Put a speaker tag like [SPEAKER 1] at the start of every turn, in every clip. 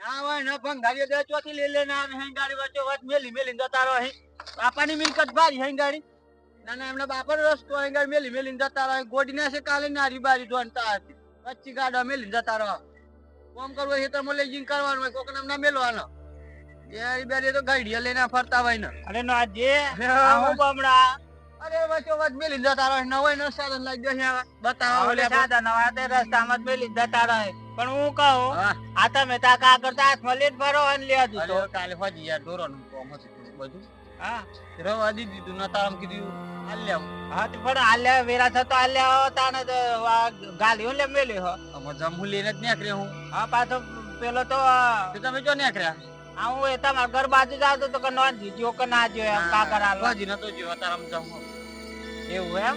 [SPEAKER 1] ના હોય ન ભંગારીઓ દે ચોથી લે લે ના હે ગાડી વચ્ચે વચ મેલી મેલી જતા રહો બાપાની મિલકત ભારી હે ગાડી ના ના એમના બાપાનો રસ્તો હે ગાડી મેલી મેલી જતા રહો. ગોડી ના છે કાલે નારી બારી ધોનતા હતી. વચ્ચે ગાડા મેલી જતા રહો. કોમ કરવું હોય ખેતરમાં લઈ જઈને કરવાનું હોય કોક નામ ના મેલવાનો. એ બે તો ગાડીઓ લઈને ફરતા હોય ને.
[SPEAKER 2] અરે ના જે બમડા
[SPEAKER 1] અરે વચ્ચે વચ મેલી રહો ન સાધન લઈ બતાવો
[SPEAKER 2] તે રસ્તામાં જ મેલી પણ હું કહું આ તમે તા કા કરતા હાથમાં લઈને ફરો અને લે દીધો
[SPEAKER 1] અરે કાલે ફજી યાર ઢોરોનું કોમ હતું બધું.
[SPEAKER 2] હા.
[SPEAKER 1] રવા દી દીધું ન તારમ કીધું હાલ
[SPEAKER 2] હા તો પણ આલ્યા વેરા થતો હાલ્યા તાને ગાલીઓ લે મેલી હો.
[SPEAKER 1] આમાં જમવું લઈને જ નીકળ્યો હું.
[SPEAKER 2] હા પાછો પેલો તો
[SPEAKER 1] તમે જો નીકળ્યા?
[SPEAKER 2] હું એ તમારા ઘર બાજુ જ આવતો તો કે નો જીજો કે ના જોયો કાકર કા કરાલો
[SPEAKER 1] ફજી નતો જોયો તારમ જમવું
[SPEAKER 2] એવું એમ?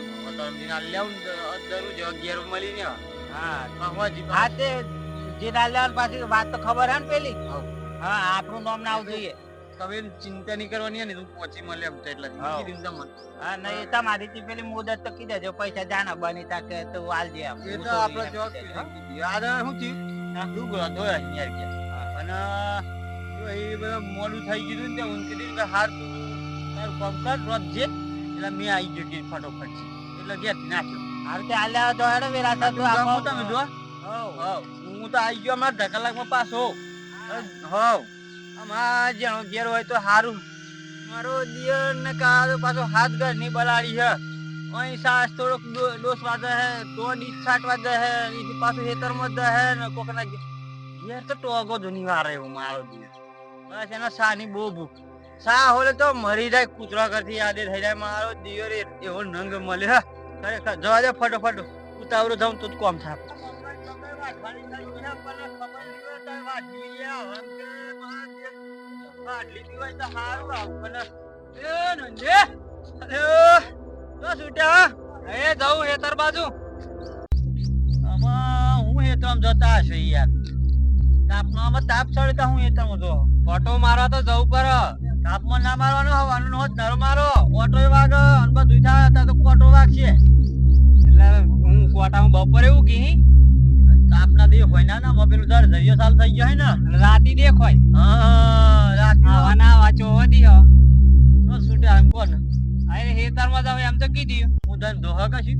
[SPEAKER 1] હાલ
[SPEAKER 2] વાત તો ખબર હે ને પેલી? હા આપણું નામ ના આવવું જોઈએ
[SPEAKER 1] તમે ચિંતા નહીં કરવાની ને તું પહોંચી મળે એમ એટલે કીધું તમને
[SPEAKER 2] હા નહીં તમારી થી પેલી મુદત તો કીધે જો પૈસા જાના બની તા કે તું એમ.
[SPEAKER 1] એ તો આપણે. યાદ શું થયું? અને એ બધું મોડું થઈ ગયું ને તે હું કીધું કે હાર તું તારું કામ કર રોજ જે એટલે મેં આવી ગયો કે ફટોફટ. એટલે ગેસ નાખ્યો.
[SPEAKER 2] હાર તે આલ્યા તો હેડો વેલા થતો
[SPEAKER 1] આપો. તમે જો. હું. તો આવી ગયો અમારા ધક્કા કલાકમાં પાછો. હોવ. આમાં જેનો ઘેર હોય તો સારું મારો દિયર ને કાળો પાછો હાથ ઘરની બલાડી છે. અહીં સાસ થોડોક ડોસ વાગે હે તો નીચ છાટ દે હે એથી પાછું ખેતરમાં દે હે ને કોકના ઘેર તો ટોગો ધોની વારે હું મારો દિયર. બસ એનો સાની બહુ ભૂખ. સા હોલે તો મરી જાય, કૂતરા કરતી યાદે થઈ જાય, મારો દિયો રે, એવો નંગ મળે, હા. ખરેખર જવા દે ફટોફટ ઉતાવળો જાઉં તો કોમ થાય. ઓટો મારવા તો જવું પર તાપમાં ના મારવાનો હવાનું નો ધર મારો ઓટો વાગ અને બધું થાય હતા તો કોટો વાગશે.
[SPEAKER 2] એટલે હું કોટામાં બપોરે એવું કી
[SPEAKER 1] તાપના દે હોય ના ના પેલું દર દરિયો સાલ થઈ ગયો હોય ને.
[SPEAKER 2] રાતી દેખાય.
[SPEAKER 1] હા રાત
[SPEAKER 2] આવાના વાંચો વધી હો.
[SPEAKER 1] તો છૂટે એમ કોણ?
[SPEAKER 2] અરે હેતરમાં જાવ એમ તો કીધી.
[SPEAKER 1] હું તને દોહા કશું?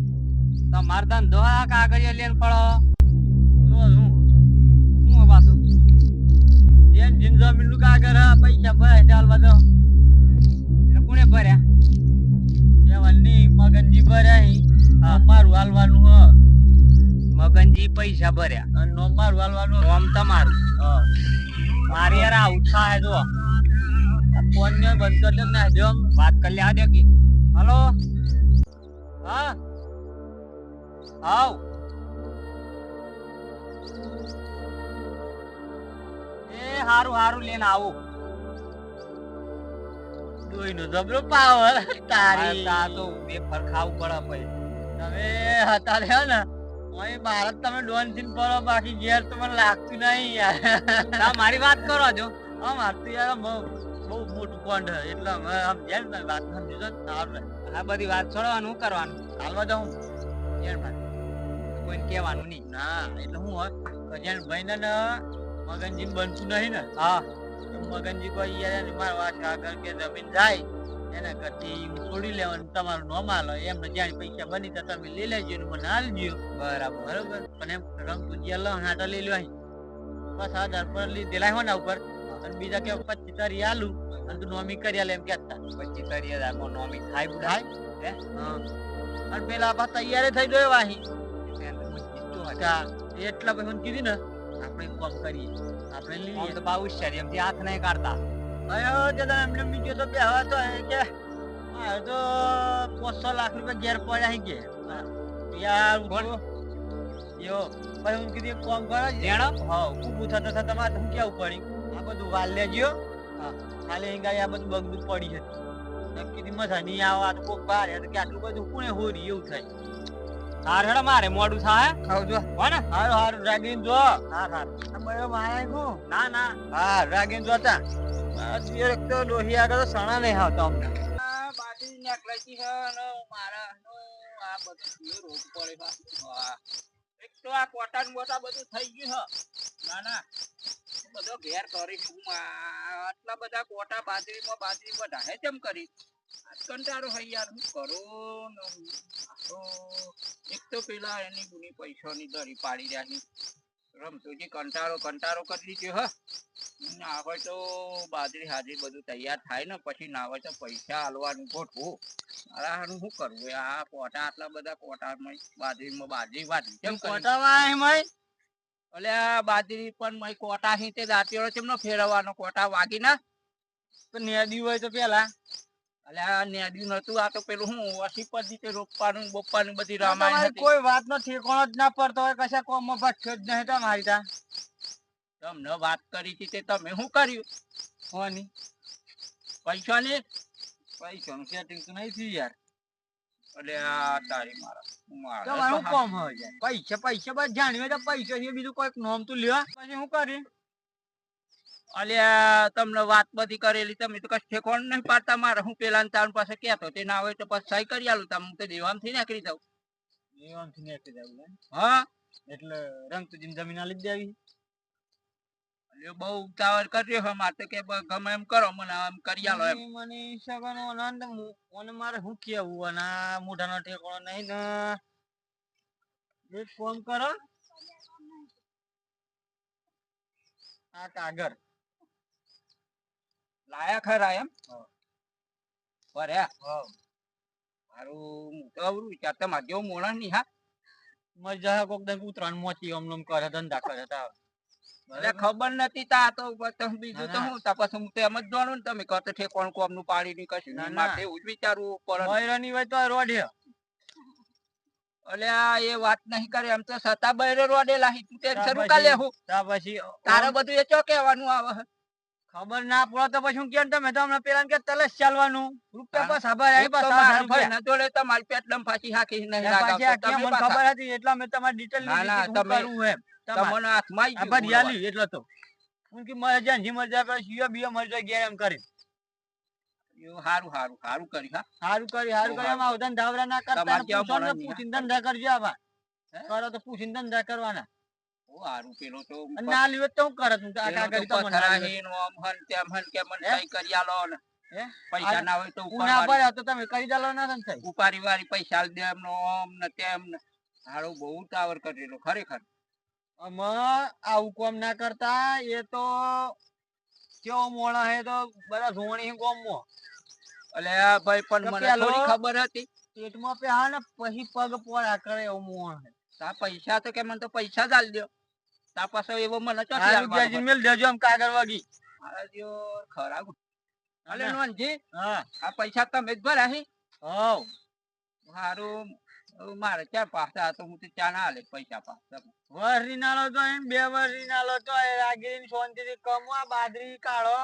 [SPEAKER 2] તમાર ધંધો આ કાગળિયા લેન પડો
[SPEAKER 1] જો હું
[SPEAKER 2] હું પાછું
[SPEAKER 1] જેન જીન જમીનનું પૈસા ભરાય ચાલવા દો
[SPEAKER 2] એટલે કોને ભર્યા?
[SPEAKER 1] એવાની મગનજી ભર્યા. મારું હાલવાનું હ.
[SPEAKER 2] મગનજી પૈસા ભર્યા.
[SPEAKER 1] અને નોમ મારું હાલવાનું
[SPEAKER 2] નોમ તમારું. મારી યાર આવું હે જો
[SPEAKER 1] ફોન ને બંધ કરી દે ને જો
[SPEAKER 2] વાત કરી દે કે. હલો?
[SPEAKER 1] હા? હાવ.
[SPEAKER 2] એ હારું હારું લઈને આવું.
[SPEAKER 1] દોઈનો જબરો પાવર તારી.
[SPEAKER 2] તા તો બે ફરખાવું પડે પછી
[SPEAKER 1] તમે હતા લ્યો ને અહીં બહાર તમે ડોનથી પડો બાકી ઘેર તો મને લાગતું નહીં યાર.
[SPEAKER 2] મારી વાત કરો જો.
[SPEAKER 1] આમ હાથું યાર બહુ બહુ મોટું પોઈન્ટ એટલે આમ જેમ ને વાત સમજી જો
[SPEAKER 2] આ બધી વાત છોડવાનું કરવાનું?
[SPEAKER 1] હાલવા જાઉં જેમ ભાઈ
[SPEAKER 2] કોઈને કહેવાનું નહીં.
[SPEAKER 1] ના એટલે હું હોય કજન ભાઈ ને મગનજી બનતું નહીં ને?
[SPEAKER 2] હા.
[SPEAKER 1] મગનજી કોઈ યાર મારા વાત આગળ કે જમીન જાય એના કરતી છોડી લેવાનું તમારું નો માલો એમને જ્યાં પૈસા બની તો તમે લઈ લેજો ને મને હાલજો
[SPEAKER 2] બરાબર.
[SPEAKER 1] બરાબર? પણ એમ રંગ તુજિયા લો હાટા લઈ લો અહીં. બસ હજાર પર લીધેલા હોય ને ઉપર. અને બીજા કે પચીસ તારી આલુ અને તું નોમી કરી આલે એમ કહેતા.
[SPEAKER 2] પછી કરીએ રાખો નોમી થાય
[SPEAKER 1] થાય?
[SPEAKER 2] હે?
[SPEAKER 1] હા. અને પેલા આપા તૈયાર થઈ ગયો વાહી એટલા પછી કીધું ને. આપણે કોમ કરીએ. આપણે લઈએ.
[SPEAKER 2] તો બહુ હોશિયારી એમથી હાથ નહીં કાઢતા.
[SPEAKER 1] અયો દાદા એમને બીજો તો બે હવે તો કે આ તો પાંચસો લાખ રૂપિયા ઘેર પડ્યા અહીં કે. યાર
[SPEAKER 2] બોલ
[SPEAKER 1] યો પછી હું કીધું કોમ કરો
[SPEAKER 2] જેણો
[SPEAKER 1] હા ઊભું થતા થતા મારે હું કેવું પડી આ બધું વાલ લેજો. હા. ખાલી અહીં ગાય આ બધું બગડું પડી છે એમ કીધી મજા નહીં આવે આ તો કોક બહાર તો કે આટલું બધું કોણે હોરી એવું થાય.
[SPEAKER 2] હાર હેડો મારે મોડું થાય.
[SPEAKER 1] ખાવજો.
[SPEAKER 2] હો ને?
[SPEAKER 1] હારું હારું રાગીન જો.
[SPEAKER 2] હા હા
[SPEAKER 1] બયો મારા હું
[SPEAKER 2] ના ના.
[SPEAKER 1] હા રાગીન જોતા આ તુયર એક તો ડોહી આગળ તો સણા નહીં આવતો અમને.
[SPEAKER 2] આ બાજરી હે ને મારા આ બધું રોગ પડે છે એક તો આ કોટા ને બોટા બધું થઈ ગયું હે. ના ના. બધો ઘેર કરી આ આટલા બધા કોટા બાજરીમાં બાજરીમાં ઢાહે કેમ કરી. કંટાળો હોય યાર હું કરું એક તો પેલા એની ગુની પૈસાની દરી પાડી રહ્યા છે કંટાળો કંટાળો કરી દીધો હ. ના હોય તો બાજરી હાજરી બધું તૈયાર થાય ને પછી ના હોય તો પૈસા હાલવાનું ગોઠવું. મારા હારું શું કરવું આ કોટા આટલા બધા કોટામાં બાજરીમાં બાજરી બાજરી કેમ કરી?
[SPEAKER 1] કોટા વાય મય?
[SPEAKER 2] આ બાજરી પણ મય કોટા હિતે દાંતીઓ ચેમનો ફેરવવાનો? કોટા વાગી ના?
[SPEAKER 1] તો નેદી હોય તો પેલા.
[SPEAKER 2] અલે આ નેડ્યું નતું આ તો પેલું હું વસી પરથી તે રોપવાનું બોપવાનું બધી રામાયણ હતી.
[SPEAKER 1] કોઈ વાત નો ઠેકાણો જ ના પડતો હોય કશા કોમમાં ભટક્યો જ નહીં તમારી તા.
[SPEAKER 2] તમને વાત કરી હતી તે તમે શું કર્યું?
[SPEAKER 1] હોની.
[SPEAKER 2] પૈસાની
[SPEAKER 1] પૈસાનું સેટિંગ તો નહીં થયું યાર.
[SPEAKER 2] એટલે આ તારી મારા મારે
[SPEAKER 1] તમારું કોમ હોય પૈસા પૈસા બસ જાણવે તો પૈસા ને બીજું કોઈક નોમ તો લ્યો. પછી શું કરી?
[SPEAKER 2] અલ્યા તમને વાત બધી કરેલી તમે તો કશે ઠેકોણ નહીં પાડતા મારે. હું પેલા તાર પાસે કહેતો તે ના હોય તો પછી સહી કરી આલું. તમે તો તો દેવામથી નીકળી જાઉં.
[SPEAKER 1] થી નીકળી જવું
[SPEAKER 2] હા?
[SPEAKER 1] એટલે રંગ તો જમીન આલી દેવી
[SPEAKER 2] અલ્યા બહુ ઉતાવળ કર્યો છે મારે તો કે ગમે એમ કરો મને આમ કરી આલો એમ.
[SPEAKER 1] મને- સગનો આનંદ મને મારે હું કેવું અને મોઢાનો ઠેકાણો નહીં ને એક ફોન કરો. આ કાગળ
[SPEAKER 2] લાયા ખરા એમ?
[SPEAKER 1] હા.
[SPEAKER 2] મારું હું વિચાર મોણા નહીં હા.
[SPEAKER 1] મજા કોક દમ ઉતરાણ મોચી ઓમ કરે ધંધા કરે તા
[SPEAKER 2] ખબર નથી તા તો બીજું તો
[SPEAKER 1] ના, ના.
[SPEAKER 2] હું તા પછી હું તો એમ જ જાણું ને તમે કહો તો ઠેકોણ કોમનું પાડી નહીં કશું
[SPEAKER 1] ના, ના.
[SPEAKER 2] એવું જ વિચારવું પડે
[SPEAKER 1] મયરાની હોય તો રોડ
[SPEAKER 2] અલ્યા એ વાત નહીં કરે એમ તો સતા બૈરે રોડે લાહી તું તે શરૂ કા
[SPEAKER 1] પછી-
[SPEAKER 2] લેવું
[SPEAKER 1] તા પછી
[SPEAKER 2] તારે બધું એ ચો કહેવાનું આવે.
[SPEAKER 1] ખબર ના પડે તો પછી કેમ તમે તો હમણાં પેલા કે તલસ ચાલવાનું. રૂપિયા પાસ આભાર આવી
[SPEAKER 2] પાસ તો
[SPEAKER 1] પાછા
[SPEAKER 2] મારા
[SPEAKER 1] સારું ફર્યા.
[SPEAKER 2] ભાઈના જોડે તમારી પેટલમ ફાંસી હાકી નહીં લાગા.
[SPEAKER 1] મને ખબર હતી એટલા મેં તમારી ડિટેલ
[SPEAKER 2] ના, ના, તમે-
[SPEAKER 1] કરું એમ.
[SPEAKER 2] તમને હાથમાં આવી આભાર
[SPEAKER 1] યાલી એટલો તો. હું કે મર જાય જી મર જાય પછી શિયો બીયો મર જાય ઘેર એમ કરી.
[SPEAKER 2] હારું હારું હારું કરી હા.
[SPEAKER 1] સારું કરી સારું કરી એમાં આવતા ધાવરા ના કરતા ને ને પૂછીને ધંધા કરજો આવા. કરો તો પૂછીને ધંધા કરવાના.
[SPEAKER 2] હારું પેલો તો
[SPEAKER 1] ના લીધો તો હું કરત હું તો આ
[SPEAKER 2] તો
[SPEAKER 1] મને ના લીધો.
[SPEAKER 2] પથરાહીન ઓમ હન તેમ હન કે મને
[SPEAKER 1] હે?
[SPEAKER 2] કરી આલો ને પૈસા ના હોય તો ઉપર
[SPEAKER 1] ના
[SPEAKER 2] વાળી-
[SPEAKER 1] તો તમે કરી ચાલો ના તને થાય.
[SPEAKER 2] ઉપારી વાળી પૈસા દે એમનો ઓમ ને તેમ ને. હારું બહુ ટાવર કરેલો ખરેખર.
[SPEAKER 1] આમાં આવું કોમ ના કરતા એ તો કેવો મોણા હે તો બધા ધોણી ગોમમાં.
[SPEAKER 2] એટલે ભાઈ પણ મને થોડી ખબર હતી.
[SPEAKER 1] પેટમાં પે હા ને પછી પગ પોળા કરે એવું મોણ હે.
[SPEAKER 2] પૈસા તો કે મને તો પૈસા જ આલ દો તા પાસે એવો મને ચોથી
[SPEAKER 1] ગયા મેલ દેજો આમ કાગળ વાગી.
[SPEAKER 2] મારા જેવો ખરાબ અલે
[SPEAKER 1] ના.
[SPEAKER 2] નોનજી
[SPEAKER 1] હા.
[SPEAKER 2] આ પૈસા તમે જ ભરા હે?
[SPEAKER 1] હવ.
[SPEAKER 2] હારું મારે ચાર પાસા તો હું તો ચા ના લે પૈસા પાછા.
[SPEAKER 1] વરરી નાલો તો એમ બે વરરી નાલો તો એ રાગીરી શાંતિથી કમવા બાદરી કાળો.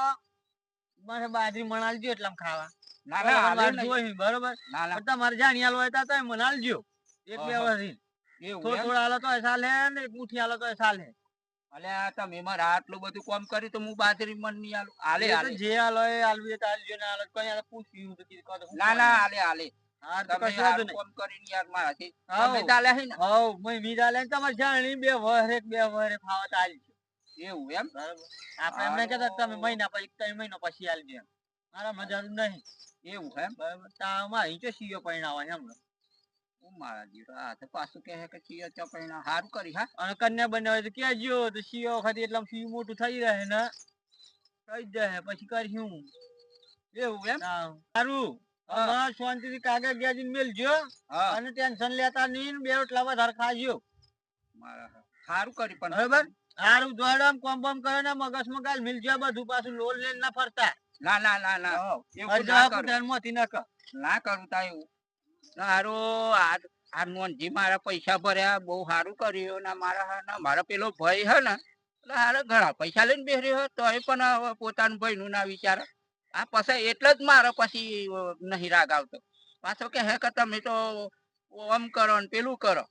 [SPEAKER 1] મને બાદરી મણાલજો એટલામ ખાવા.
[SPEAKER 2] ના ના
[SPEAKER 1] બરાબર,
[SPEAKER 2] ના ના.
[SPEAKER 1] તમારે જાણી આલો હોય તો મનાલજો એક બે
[SPEAKER 2] એવું
[SPEAKER 1] થોડું? થોડું આલો તો ચાલે ને એક મુઠી આલો તો ચાલે
[SPEAKER 2] અલ્યા તમે મારા આટલું બધું કામ કરી તો હું બાજરી મન નહીં આલું. આલે
[SPEAKER 1] તો
[SPEAKER 2] આલે
[SPEAKER 1] જે આલો એ આલવું તો આલજો ને આલો કઈ આલો પૂછ્યું તો કીધું કાં
[SPEAKER 2] ના ના આલે આલે
[SPEAKER 1] હા તો કશું વાંધો નહીં.
[SPEAKER 2] કામ કરીને યાર મારાથી તમે તો આલે ને.
[SPEAKER 1] હવ મેં મીરા લઈને તમારે જાણી બે વર એક બે વર ખાવા તો આલજો
[SPEAKER 2] એવું એમ?
[SPEAKER 1] બરાબર. આપણે એમ કહેતા તમે મહિના પછી ત્રણ મહિના પછી આલજો એમ. મારા મજાનું નહીં.
[SPEAKER 2] એવું એમ?
[SPEAKER 1] બરાબર. તામાં અહીં તો સીઓ પરિણાવા છે હમણાં
[SPEAKER 2] મારા જીવ આ તો પાછું કહે કે ચિયા ચપૈણા હારું કરી હા.
[SPEAKER 1] અને કન્યા બનાવે તો કહેજો તો સીઓ વખત એટલે આમ મોટું થઈ રહે ને થઈ જાય પછી કરશું.
[SPEAKER 2] એવું એમ?
[SPEAKER 1] સારું. શાંતિથી કાગળ ગેજીને મેલજો અને ટેન્શન લેતા નહીં બે રોટલા વધારે ખાજો.
[SPEAKER 2] સારું હારું કરી પણ.
[SPEAKER 1] બરાબર? સારું દોડો કોમ બમ કરે ને મગજ મગાલ મિલજો બધું પાછું લોલ લઈને ના ફરતા.
[SPEAKER 2] ના ના ના ના. ના કરું. તા એવું હારો, આ નોનજી મારા પૈસા ભર્યા, બહુ સારું કર્યું ને મારા ને, મારા પેલો ભાઈ હે ને, એટલે હારે ઘણા પૈસા લઈને બેહર્યો તો એ પણ પોતાના ભાઈનું ના વિચારે. આ પછી એટલે જ મારે પછી નહીં રાગ આવતો. પાછો કે હે કે તમે તો આમ કરો ને પેલું કરો.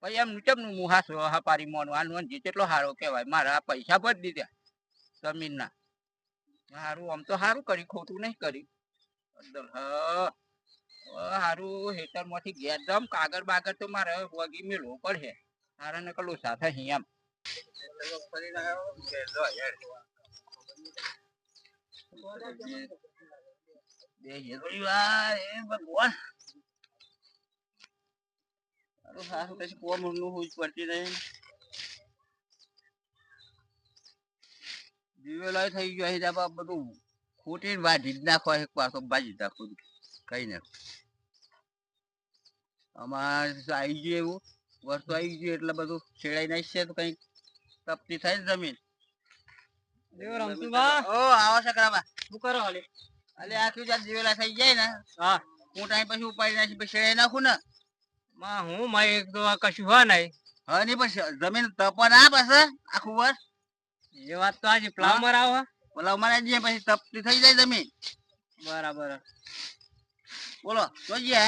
[SPEAKER 3] પછી એમ ચમનું મુહાસ હપારી મોનું? આ નોંધી કેટલો સારો કહેવાય. મારા પૈસા ભરી દીધા જમીનના. સારું આમ તો સારું કર્યું, ખોટું નહીં કર્યું. હા. સારું હેટરમાંથી ગેરદમ કાગળ બાગર તો મારે વગી મેળવો પડશે. તારા ને કલું સાથે એમ. થઈ ગયો બધું ખૂટીને વાઢી જ નાખો એક પાછો બાજી નાખો કઈ ને. અમારે આવી ગયું એવું. વસ્તુ આવી ગયું એટલે બધું છેડાઈ નાખશે તો કઈ તપતી થાય ને જમીન.
[SPEAKER 2] દેવ રમતુભા.
[SPEAKER 3] ઓ આવો સકરાબા
[SPEAKER 2] શું કરો હાલે?
[SPEAKER 3] અલે આખી જાત દિવેલા થઈ જાય ને?
[SPEAKER 2] હા.
[SPEAKER 3] હું ટાઈમ પછી ઉપાડી નાખી પછી છેડાઈ નાખું ને.
[SPEAKER 2] માં હું માં એક તો કશું હોય નહીં.
[SPEAKER 3] હવે નહીં પછી જમીન તપ ના પછી આખું વર્ષ.
[SPEAKER 2] એ વાત તો આજે પ્લાવ
[SPEAKER 3] મરાવો પ્લાવ જે પછી તપતી થઈ જાય જમીન.
[SPEAKER 2] બરાબર.
[SPEAKER 3] બોલો તો જે.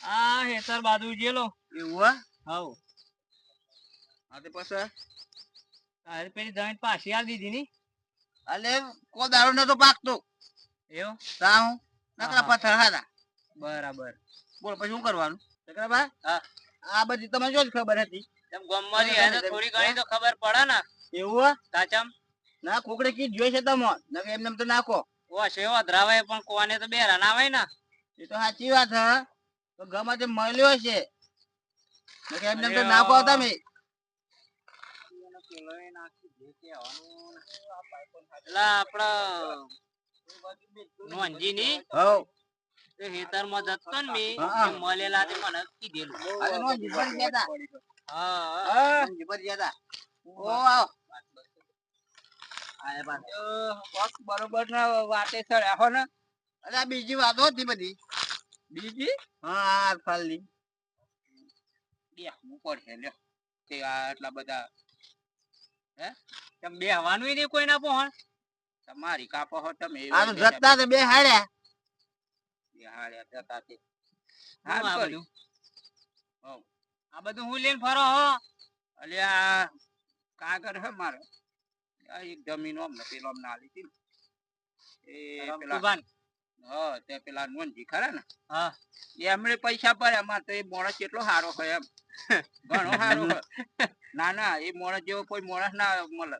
[SPEAKER 2] આ હેતર બાજુ જેલો
[SPEAKER 3] એવું હા? હા તે પછી?
[SPEAKER 2] તારે પેલી જમીન પાછી આલી દીધી ની?
[SPEAKER 3] અલે કો દારૂ નતો પાકતો.
[SPEAKER 2] એવું?
[SPEAKER 3] તા હું નકરા. પથ્થર હતા
[SPEAKER 2] બરાબર.
[SPEAKER 3] બોલ પછી શું કરવાનું? સકરાબા હા. આ બધી તમને જો ખબર હતી.
[SPEAKER 2] એમ ગમવાની હે થોડી ઘણી તો ખબર પડે ને.
[SPEAKER 3] એવું હે?
[SPEAKER 2] સાચમ
[SPEAKER 3] ના કોકડે કી જોઈ છે તમે નકે એમને એમ તો નાખો.
[SPEAKER 2] ઓ સેવા અધરાવાય પણ કોને તો બેરા ના આવે ને.
[SPEAKER 3] એ તો સાચી વાત હા. તો ગમે તે મળ્યો છે. એમને તો ના
[SPEAKER 2] આ-
[SPEAKER 3] તમે આવ.
[SPEAKER 2] બરોબર ના વાતે સર હો ને.
[SPEAKER 3] અરે આ બીજી વાતો હતી બધી.
[SPEAKER 2] બીજી?
[SPEAKER 3] હા આ ફાલની.
[SPEAKER 2] બે હું છે લ્યો. તે આ આટલા બધા હે? તમે બે હવાનું નહીં કોઈ ના પહોંચ તમારી કાપો હો તમે
[SPEAKER 3] આ જતા તો બે હાડ્યા
[SPEAKER 2] હાડ્યા જતા તે. હા બધું? આ બધું હું લઈને ફરો હો. અલ્યા કાગર હે મારે. આ એક જમીન આમ ને પેલો આમ ના. લીધી એ પેલા હા તે પેલા નોનજી ખરા ને? હા. એમણે પૈસા ભર્યા મારે તો એ માણસ કેટલો સારો હોય એમ. ઘણો સારો ના ના એ માણસ જેવો કોઈ માણસ ના મળે.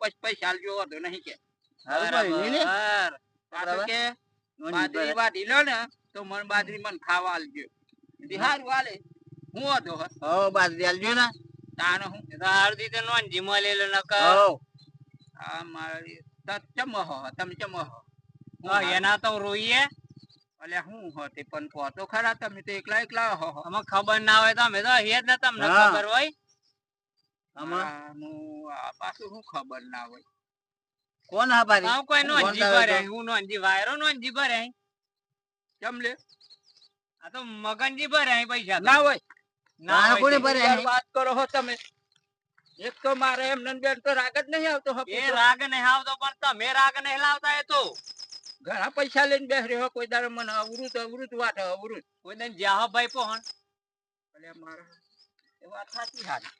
[SPEAKER 2] પછી પૈસા આલજો વાંધો નહીં કે.
[SPEAKER 3] હારું કર્યું ને?
[SPEAKER 2] પાછું કે બાજરી વાઢી લો ને તો મન બાજરી મન ખાવા આલજો. ઈ હારું હાલે. હું હતો હ.
[SPEAKER 3] બાજરી આલજો ને.
[SPEAKER 2] તાનો હું. હાર દીધે નોન મળેલો લે આ મારી ચમ તમે ચમ
[SPEAKER 4] એના તો રોઈએ.
[SPEAKER 2] અલ્યા હું હો પણ કહો તો ખરા તમે તો એકલા એકલા હો. હો
[SPEAKER 4] અમે ખબર ના હોય તો અમે તો હેત ને તમને ખબર હોય.
[SPEAKER 3] આમાં?
[SPEAKER 2] આનું આ પાછું શું ખબર ના હોય.
[SPEAKER 3] કોણ હા બારી
[SPEAKER 4] કોઈ નોંધી ભરે? હું નોંધી વાયરો નોંધી ભરે
[SPEAKER 2] કેમ લે?
[SPEAKER 4] આ તો મગનજી ભરે પૈસા
[SPEAKER 2] ના હોય.
[SPEAKER 4] ના
[SPEAKER 3] ના, કોને ભરે?
[SPEAKER 2] વાત કરો હો તમે. એક તો મારે એમ ને તો રાગ જ નહીં આવતો
[SPEAKER 4] એ રાગ નહીં આવતો પણ તમે રાગ નહીં લાવતા એ તો.
[SPEAKER 2] ઘણા પૈસા લઈને બેસ રહ્યો કોઈ દાડો મને અવૃત અવૃત વાત અવૃત
[SPEAKER 4] કોઈ દાડે જ્યાં ભાઈ પહોંચ
[SPEAKER 2] અલ્યા મારા એ વાત સાચી હારી.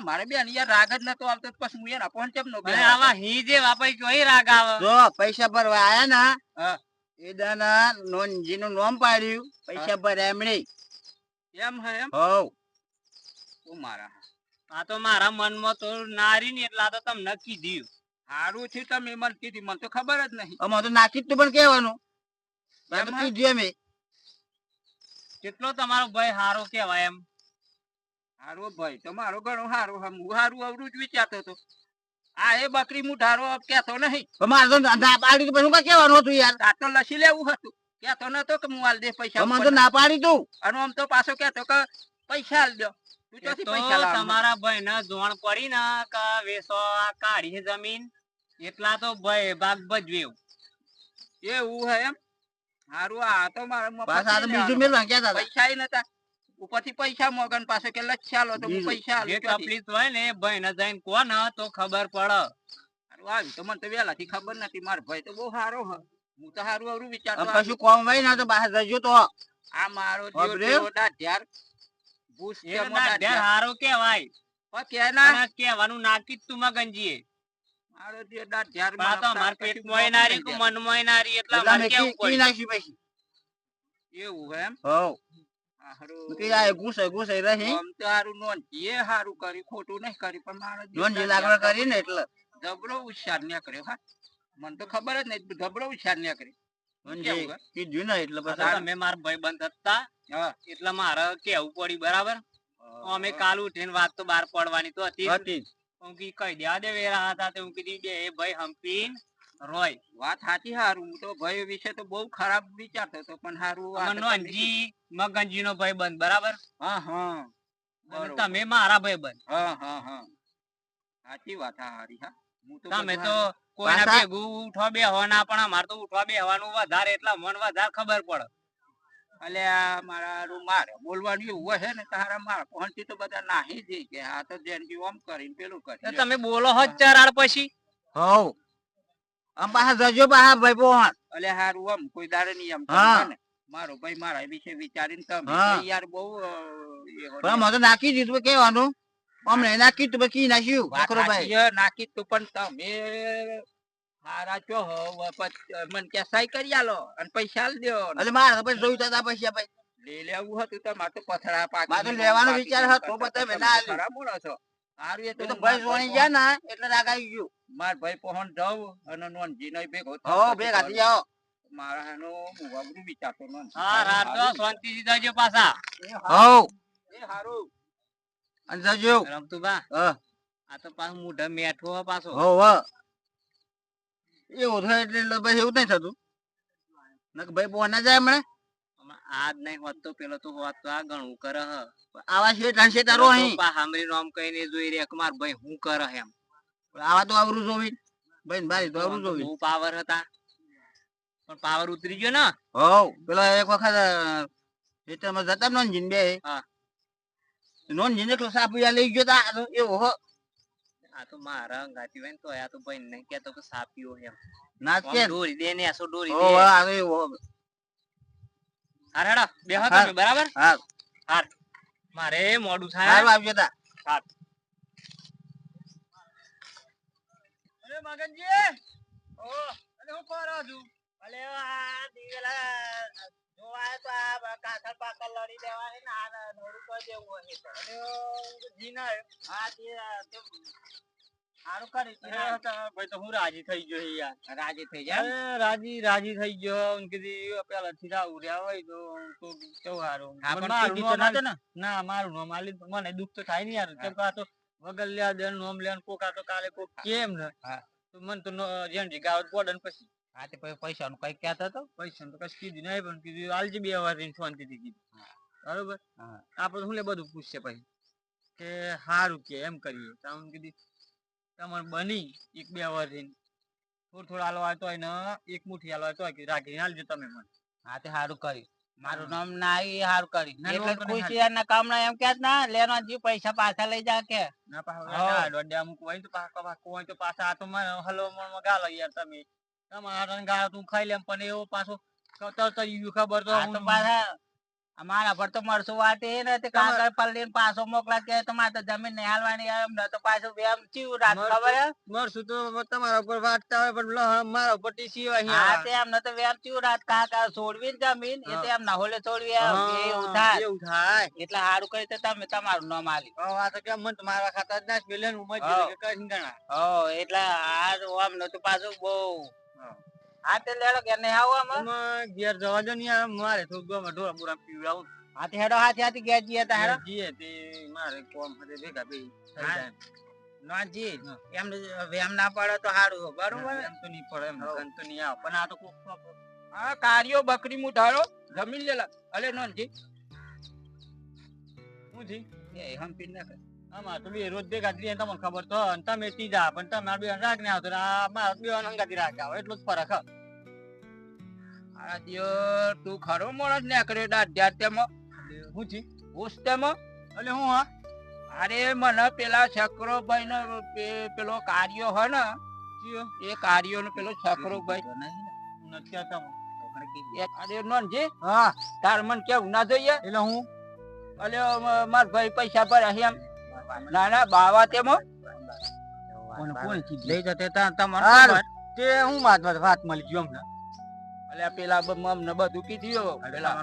[SPEAKER 2] મારે બેન યાર રાગ જ નતો આવતો પછી હું એના પહોંચ કેમ નો
[SPEAKER 4] અને આવા હી જે વાપરી કઈ રાગ આવે?
[SPEAKER 3] જો પૈસા ભરવા આયા ના
[SPEAKER 2] હા.
[SPEAKER 3] એ દાના નોનજી નું નામ પાડ્યું પૈસા ભર્યા એમણે.
[SPEAKER 2] એમ હે એમ? હો મારા.
[SPEAKER 4] આ તો મારા મનમાં તો નારી ને એટલે આ તો તમને કીધું
[SPEAKER 2] સારું છે તમે મને કીધી મને તો ખબર જ નહીં.
[SPEAKER 3] અમારે તો નાખી જ પણ કહેવાનું.
[SPEAKER 2] હે?
[SPEAKER 3] કીધું અમે
[SPEAKER 4] કેટલો તમારો ભાઈ હારો કેવાય એમ?
[SPEAKER 2] હારો ભાઈ તમારો ઘણો હારો હું હારું અવરું જ વિચારતો હતો. આ એ બકરી મુઠારો કેતો નહીં.
[SPEAKER 3] પણ મારે તો ના- પાડી તો શું કહેવાનું હતું યાર?
[SPEAKER 2] આ તો લસી લેવું હતું. કેતો નતો કે હું હાલ દે પૈસા
[SPEAKER 3] તો ના પાડી તું.
[SPEAKER 2] અને આમ તો પાછો કેતો કે પૈસા હાલ દો.
[SPEAKER 4] તમારા ભાઈ ને જોણ પડી ને કે વેસો કાઢી જમીન એટલા તો ભાઈ ભાગ ભજવ્યું.
[SPEAKER 2] એવું હે એમ? હારું આ તો મારે
[SPEAKER 3] બીજું મેં લાગ્યા
[SPEAKER 2] પૈસા નતા. ઉપરથી પૈસા મોગન પાસે કે લચ્છા લો તો હું પૈસા
[SPEAKER 4] જે તકલીફ હોય ને ભાઈ ને જઈને કોણ તો ખબર પડે.
[SPEAKER 2] હારું આવ્યું તો મને તો વેલા થી ખબર નથી. મારો ભાઈ તો બહુ સારો હ. હું તો સારું હારું વિચારતો
[SPEAKER 3] કશું કોમ હોય ના તો બહાર જજો તો.
[SPEAKER 2] આ મારો દાઢિયાર. ભૂસ
[SPEAKER 1] એ
[SPEAKER 2] જેવો
[SPEAKER 1] ના હારો કેવાય
[SPEAKER 2] પણ કેના?
[SPEAKER 1] અને નાકી જ તું મગનજીએ.
[SPEAKER 2] મારો જે દાઢિયાર
[SPEAKER 1] પણ આ તો
[SPEAKER 2] માર કશું
[SPEAKER 1] પેટમાં ના રહી
[SPEAKER 2] નોખું
[SPEAKER 1] મનમાં ના રહી એટલે
[SPEAKER 3] અમે
[SPEAKER 1] કેવું
[SPEAKER 3] કી- કી
[SPEAKER 1] પડે?
[SPEAKER 3] પછી.
[SPEAKER 2] એવું એમ?
[SPEAKER 3] કે
[SPEAKER 2] તો હા. મને ખબર જ નહીં જબરો ઉચ્ચાર નીકળ્યો?
[SPEAKER 3] કીધું ને એટલે પછી
[SPEAKER 1] તમે મારા ભાઈબંધ હતા. એટલે મારે કેવું પડ્યું બરાબર? અમે કાલ ઉઠીને વાત તો બહાર પડવાની તો હતી હું કી કહી દેવા દે વેરા હતા? તે હું કીધી બે ભાઈ હંપીન રોય.
[SPEAKER 2] વાત સાચી હારું. હું તો ભાઈ વિશે તો બહુ ખરાબ વિચારતો હતો પણ હારું
[SPEAKER 1] મગનજી નો ભાઈબંધ બરાબર?
[SPEAKER 2] હા હા.
[SPEAKER 1] તમે મારા ભાઈબંધ.
[SPEAKER 2] હા હા હા. સાચી વાત હા હારી હા.
[SPEAKER 1] તમે તો કોઈના
[SPEAKER 3] પાછા-
[SPEAKER 1] ઉઠો બે બેહવાના પણ અમારે તો ઉઠવા બેહવાનું વધારે એટલા મન વધારે ખબર પડે.
[SPEAKER 2] અલ્યા મારા મારે બોલવાનું એવું હશે ને તારા માર પહોંચી તો બધા નાહી જઈ કે આ તો જેનકી ઓમ કરીને પેલું કરી
[SPEAKER 1] તમે બોલો હો જ ચરાડ પછી.
[SPEAKER 3] હવ. આમ પાછા જજો પાછા ભાઈ
[SPEAKER 2] અલ્યા હારું આમ કોઈ દાડે નહીં એમ
[SPEAKER 3] હા.
[SPEAKER 2] ને. મારો ભાઈ મારા વિશે વિચારીને તમે યાર બહુ અ, એ હોય.
[SPEAKER 3] પણ મને નાખી દીધું કેવાનું? અમને નાખી દીધું પછી નાખ્યું?
[SPEAKER 2] વાત
[SPEAKER 3] ભાઈ.
[SPEAKER 2] નાખી તું પણ તમે હારા છો હો, કે સહી કરી આલો અને પૈસા આલ દ્યો
[SPEAKER 3] એટલે મારે પછી જોયું તા પૈસા ભાઈ
[SPEAKER 2] લઈ લેવું હતું તો મારે તો પથરા પાકી
[SPEAKER 3] મારે લેવાનો વિચાર હતો, પણ તમે ના આલ્યું.
[SPEAKER 2] ખરાબ બોલો છો. સારું એ તો
[SPEAKER 3] એ તો
[SPEAKER 2] હું
[SPEAKER 3] ભાઈ
[SPEAKER 2] માર
[SPEAKER 3] ગયા ને એટલે રાગ આવી ગયું.
[SPEAKER 2] માર ભાઈ પહોંચ જાઉં અને નોનજી નો ભેગો
[SPEAKER 3] હો ભેગા જાઓ.
[SPEAKER 2] મારા હાનો વિચારતો નોનજી.
[SPEAKER 1] હા રાત તો શાંતિથી જજો પાછા.
[SPEAKER 3] હવ
[SPEAKER 2] એ હારું.
[SPEAKER 3] અને જજો.
[SPEAKER 1] રમતું બા
[SPEAKER 3] હા.
[SPEAKER 1] આ તો પાછો મોઢા મેઠો હો પાછો.
[SPEAKER 3] હો હો. એવું થાય એટલે એટલે એવું નહીં થતું. નક ભાઈ પોહણ જાય હમણે?
[SPEAKER 1] આજ નહીં હોત તો પેલો તો હોત તો આ ઘણું કરે હ.
[SPEAKER 3] આવા શેઠ અને શેઠારો અહીં.
[SPEAKER 1] હામરી નામ કહીને જોઈ રે કે માર ભાઈ હું કરે એમ.
[SPEAKER 3] આવા તો આવરું જોવી. ભાઈ બારી તો આવરું જોવી.
[SPEAKER 1] હું પાવર હતા. પણ પાવર ઉતરી ગયો ને?
[SPEAKER 3] હવ. પેલો એક વખત ખેતરમાં જતા નોનજીન બે.
[SPEAKER 1] હા.
[SPEAKER 3] નોનજીન એકલો સાપુયા લઈ ગયો તા. એવો હો.
[SPEAKER 1] આ તો મારા અંગાતી વેન તો આ તો ભાઈ નહીં કેતો કે સાપિયો એમ ના
[SPEAKER 3] કે.
[SPEAKER 1] દોરી દે ને એસો દોરી
[SPEAKER 3] ઓ
[SPEAKER 1] દે.
[SPEAKER 3] આ તો એવો
[SPEAKER 1] હાર હાડા બેહો
[SPEAKER 3] હા.
[SPEAKER 1] તમે બરાબર?
[SPEAKER 3] હા
[SPEAKER 1] મારે મોડું થાય.
[SPEAKER 3] હાર આવજો તા.
[SPEAKER 1] અરે મગનજી! ઓ અરે હું કરો છું? અલે આ દીવેલા જોવાય તો આ કાકર પાકલ લડી દેવા છે ને દેવું તો ના રાજી
[SPEAKER 2] રાજી થઈ
[SPEAKER 1] ગયો કીધી
[SPEAKER 2] કીધી
[SPEAKER 1] ના મારું નામ આલી મને દુઃખ તો થાય ને યાર કેમ કે આ તો વગર લ્યા દે નોમ લે કોક આ તો કાલે કોક કેમ ને. તો મને તો નો- જેમ જીગાવત પડે ને પછી
[SPEAKER 2] હા તે પૈસા નું કઈ કહેતો હતો
[SPEAKER 1] પૈસા તો કઈ કીધું નહીં પણ કીધું આલજી બે વાર શાંતિથી કીધું બરોબર? આપણે શું લે બધું પૂછશે પછી. કે સારું કે એમ કરીએ. તો આમ કીધી તમારે બની એક બે વર્ષથી થોડું થોડું હાલવા તો ને એક મુઠ્ઠી હાલવા તો રાખીને હાલજો તમે મને.
[SPEAKER 2] હા તે સારું કર્યું. મારું નામ ના આવી સારું કર્યું. એટલે ખુશી ના કામ ના એમ કે ના લેનો જે પૈસા પાછા લઈ જા કે.
[SPEAKER 1] ના પાછા. દોડ્યા અમુક હોય તો પાછા પાકો હોય તો પાછા આ તો મને હલવો મણમાં ગાલો યાર તમે. તમારા ગાળો તું ખાઈ લેમ પણ એવો પાછો તરત ખબર તો
[SPEAKER 2] પાછા અમારા પર તો મરસું વાત એ
[SPEAKER 1] નથી
[SPEAKER 2] કાગળ પલળીને પાછો મોકલા કે તમારે તો જમીન નહીં હાલવાની એમ ન તો પાછું વેમ ચીવું રાત
[SPEAKER 1] મરસું-
[SPEAKER 2] ખબર હે?
[SPEAKER 1] તો તમારા ઉપર વાટતા હોય પણ મારા ઉપર ટીસી હોય
[SPEAKER 2] હા તે એમ ન તો વેમ ચીવું રાત કાકા છોડવી ને જમીન એ તો એમ ના હોલે છોડવી એવું થાય
[SPEAKER 1] એવું થાય
[SPEAKER 2] એટલે સારું કરી તો તમે તમારું નામ આલી
[SPEAKER 1] હા તો કેમ મને તો મારા ખાતા જ ના જ પેલે ને ઉમર કઈ ગણા
[SPEAKER 2] હો એટલે આ આમ નતું પાછું બહુ.
[SPEAKER 1] હા.
[SPEAKER 2] તે લેડો કે નહીં આવો આમાં
[SPEAKER 1] એમાં ઘેર જવા દો નહીં મારે થોડું ગમે ઢોળા બોરા પીવડાવું
[SPEAKER 2] હા તે હેડો હાથી હાથે ગયા જઈએ તા હેડો
[SPEAKER 1] જીએ તે મારે કોમ હાથે ભેગા. જાય.
[SPEAKER 2] નોજી. એમ વેમ ના પડે તો સારું બરોબર
[SPEAKER 1] એમ તો નહીં પડે એમ. તો નહીં આવે પણ આ તો
[SPEAKER 2] હા કાર્યો બકરી મુઠારો જમીન લેલા અલે નોનજી
[SPEAKER 1] હું જી
[SPEAKER 2] એ હંપી નાખે
[SPEAKER 1] આમાં તો બે રોજ ભેગા તમને ખબર તો અને તમે ત્રીજા પણ તમે બે રાખ ને આવતો. ને આ મારા બે હંગાથી રાખ આવે એટલો જ ફરક હ.
[SPEAKER 2] આ તું ખરો મોણસ ને કરે દાઢ્યા તેમાં હુસ તેમાં?
[SPEAKER 1] એટલે હું હા?
[SPEAKER 2] અરે મને પેલા છકરો ભાઈ નો પેલો કાર્યો હે ને? એ કાર્યો નો પેલો છકરો ભાઈ
[SPEAKER 1] નથી આવતા હું.
[SPEAKER 2] અરે નોનજી
[SPEAKER 1] હા.
[SPEAKER 2] તાર મન કેવું ના જોઈએ?
[SPEAKER 1] એટલે હું?
[SPEAKER 2] એટલે મારા માર ભાઈ પૈસા ભર્યા એમ. ના ના બાવા તેમાં
[SPEAKER 1] કોણ કોણ કીધું?
[SPEAKER 2] લઈ જતે તા તમાર.
[SPEAKER 1] તે હું વાત વાત વાત મળી ગયો અમને.
[SPEAKER 2] અલ્યા પેલા મમ ને બધું કીધું. પેલા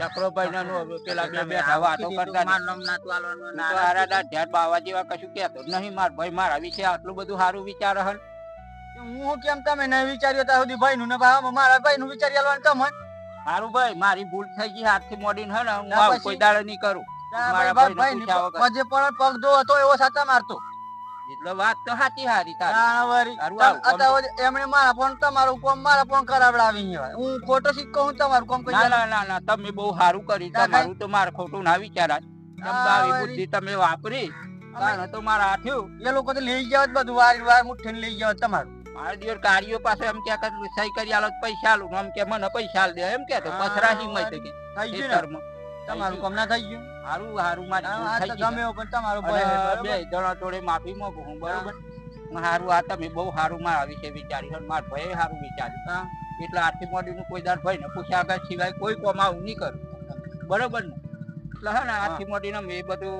[SPEAKER 2] ચક્રોભાઈ ના નો પેલા બે બેઠા વાતો કરતા હતા. ઈ ના હારા ધ્યાન બાવા જેવા કશું કહેતો નહીં. માર ભાઈ મારા વિશે આટલું બધું સારું વિચાર હન.
[SPEAKER 1] હું કેમ તમે નહીં વિચાર્યો ત્યાં સુધી ભાઈ નું ને બા- મારા ભાઈ નું વિચારી આલવાનું તમે
[SPEAKER 2] સારું ભાઈ મારી ભૂલ થઈ ગઈ હાથથી મોડીને હે ને હું
[SPEAKER 1] ના?
[SPEAKER 2] કોઈ દાડે નહીં કરું.
[SPEAKER 1] પણ પગ દો હતો એવો સાચા મારતો.
[SPEAKER 2] એટલે વાત તો સાચી હારી
[SPEAKER 1] એમણે મારા ફોન તમારું કોમ મારા ફોન કરાવડાવી હું ખોટો સિક્કો હું તમારું કોમ કરી
[SPEAKER 2] ના ના ના તમે બહુ સારું
[SPEAKER 1] કરી
[SPEAKER 2] તમારું તો મારે ખોટું ના વિચારાય. બુદ્ધિ તમે વાપરી. કારણ તો મારા હાથ્યું
[SPEAKER 1] એ લોકો તો લઈ જાવ બધું વાર વાર મુઠ્ઠી લઈ જાવ તમારું.
[SPEAKER 2] મારા દિવસ કાર્યો પાસે એમ કે સહી કરી આલો પૈસા આલું. આમ કે મને પૈસા આલ દે એમ કે તો
[SPEAKER 1] હા,
[SPEAKER 2] પથરાશી મય તો કે
[SPEAKER 1] થઈ
[SPEAKER 2] ગઈ
[SPEAKER 1] તમારું કામ ના થઈ ગયું.
[SPEAKER 2] હારું હારું થઈ
[SPEAKER 1] ગમે પણ તમારો
[SPEAKER 2] બે જણા જોડે માફી માંગુ હું બરોબર? હારું આ તમે બહુ હારું મારા વિશે વિચાર્યું વિચારી મારા ભાઈ હારું વિચાર્યું. એટલે આથી મોડીનું કોઈ દાર ભાઈ ને પૂછ્યા કે સિવાય કોઈ કોમ આવું નહીં કરું. બરોબર ને? એટલે હે ને આથી મોડીને મેં બધું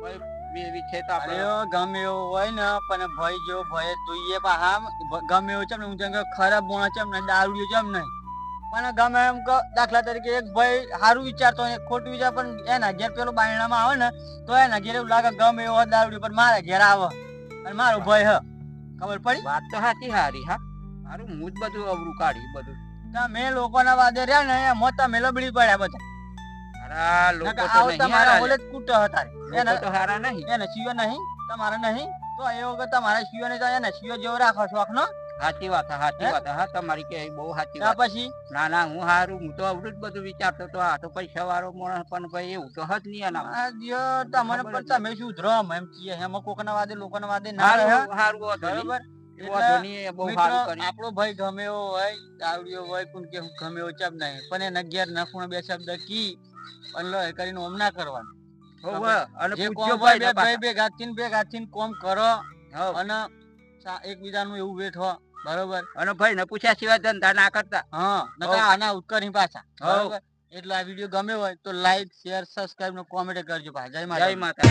[SPEAKER 2] કોઈ બે વિશે તો આપણે
[SPEAKER 1] અરે ગમે હોય ને પણ ભાઈ જો ભાઈ જોઈએ પા હા ગમે એવું છે ને હું ખરાબ ગુણ છે ને છે નહીં પણ ગમે એમ કે દાખલા તરીકે એક ભાઈ સારું વિચારતો એક ખોટું વિચાર પણ એના ઘેર પેલો બાયણામાં આવે ને તો એના ઘેર એવું લાગે ગમે એવો દારૂડી પણ મારા ઘેર આવે. અને મારો ભાઈ હ. ખબર પડી?
[SPEAKER 2] વાત તો સાચી હારી હા. મારું હું જ બધું અવરું કાઢ્યું બધું.
[SPEAKER 1] તમે લોકોના વાદે રહ્યા ને એમ તમે લબડી પડ્યા બધા.
[SPEAKER 2] લોકો તો નહીં
[SPEAKER 1] તમારા ઓલે કૂટો હતા. એના
[SPEAKER 2] તો હારા નહીં.
[SPEAKER 1] એને નહીં તમારે નહીં. તો એ વખત તમારા શિયો ને એને શિયો જેવો રાખો શોખ નો
[SPEAKER 2] સાચી વાત સાચી વાત હા તમારી કે બહુ સાચી વાત.
[SPEAKER 1] પછી?
[SPEAKER 2] ના ના હું હારું હું તો આવડું જ બધું વિચારતો તો આ તો પૈસા વાળો માણસ પણ ભાઈ એવું તો હજ નહીં એના
[SPEAKER 1] તમને પણ તમે શું ધ્રમ એમ કીએ? એમાં કોકના વાદે લોકોના વાદે ના રહે
[SPEAKER 2] હારું.
[SPEAKER 1] બરોબર? આપણો ભાઈ ગમે એવો હોય આવડ્યો હોય પણ કે ગમે એવો ચબ નહીં. પણ એને અગિયાર નખુણ બે શબ્દ કી અને લો એ કરીને ઓમ ના કરવાનું. જે કોમ ભાઈ બે ભેગા થઈને ભેગા થઈને કોમ કરો. અને એકબીજાનું એવું બેઠો બરોબર?
[SPEAKER 2] અને ભાઈ ને પૂછ્યા સિવાય ધંધા ના કરતા.
[SPEAKER 1] હા નકર. આના ઉત્કરની પાછા. બરોબર? એટલે આ વીડિયો ગમે હોય તો લાઈક શેર સબસ્ક્રાઇબ નો કોમેન્ટ કરજો ભાઈ જય માતા
[SPEAKER 2] જય માતા